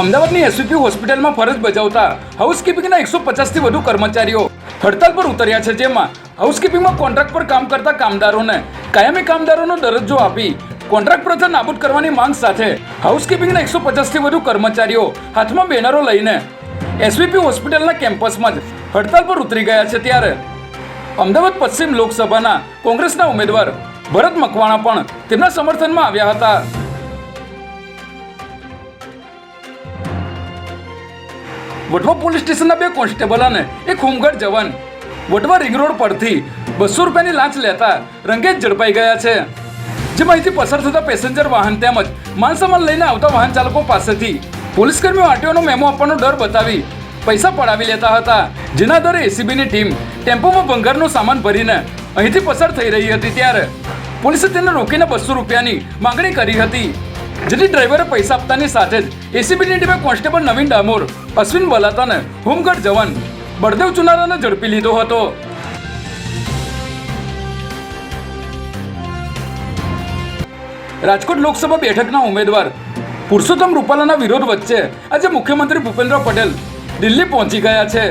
અમદાવાદની એસવીપી હોસ્પિટલમાં ફરજ બજાવતા હાઉસકીપિંગના એકસો પચાસથી વધુ કર્મચારીઓ હડતાલ પર ઉતર્યા છે જેમાં હાઉસકીપિંગમાં કોન્ટ્રાક્ટ પર કામ કરતા કામદારોને કાયમી કામદારોનો દરજ્જો આપી કોન્ટ્રાક્ટ પ્રથા નાબૂદ કરવાની માંગ સાથે હાઉસકીપિંગના એકસો પચાસથી વધુ કર્મચારીઓ હાથમાં બેનરો લઈને એસવીપી હોસ્પિટલના કેમ્પસમાં જ હડતાલ પર ઉતરી ગયા છે ત્યારે અમદાવાદ પશ્ચિમ લોકસભાના કોંગ્રેસના ઉમેદવાર ભરત મકવાણા પણ તેમના સમર્થનમાં આવ્યા હતા. વટવા પોલીસ સ્ટેશનના બે કોન્સ્ટેબલ અને એક હોમગાર્ડ જવાન. વટવા રિંગ રોડ પરથી બસો રૂપિયાની લાંચ લેતા રંગે ઝડપાઈ ગયા છે. જે માહિતી પસાર થતા પેસેન્જર વાહન તેમજ માલસામાન લઈને આવતા વાહન ચાલકો પાસેથી પોલીસ કર્મીઓ આરટીઓનો મેમો આપવાનો ડર બતાવી પૈસા પડાવી લેતા હતા. જેના દરે એસીબીની ટીમ ટેમ્પોમાં ભંગારનો સામાન ભરીને અહીંથી પસાર થઈ રહી હતી ત્યારે પોલીસે તેને રોકીને બસો રૂપિયાની માંગણી કરી હતી. જેથી ડ્રાઈવરે પૈસા આપતાની સાથે જ એસીબીની ટીમે કોન્સ્ટેબલ નવીન ડામોર, અશ્વિન બલાતાને હોમગાર્ડ જવાન બળદેવ ચુનારાને ઝડપી લીધો હતો. રાજકોટ લોકસભા બેઠકના ઉમેદવાર પુરુષોત્તમ રૂપાલાના વિરોધ વચ્ચે આજે મુખ્યમંત્રી ભૂપેન્દ્ર પટેલ દિલ્હી પહોંચી ગયા છે,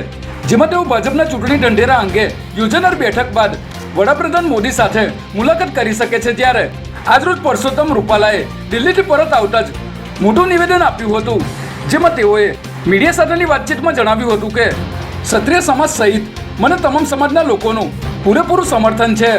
જેમાં તેઓ ભાજપના ચૂંટણી ઢંઢેરા અંગે યોજાનાર બેઠક બાદ વડાપ્રધાન મોદી સાથે મુલાકાત કરી શકે છે ત્યારે આજરોજ પરસોત્તમ રૂપાલાએ દિલ્હીથી પરત આવતા જ મોટું નિવેદન આપ્યું હતું. જેમાં તેઓએ મીડિયા સાથેની વાતચીતમાં જણાવ્યું હતું કે, ક્ષત્રિય સમાજ સહિત મને તમામ સમાજના લોકોનું પૂરેપૂરું સમર્થન છે.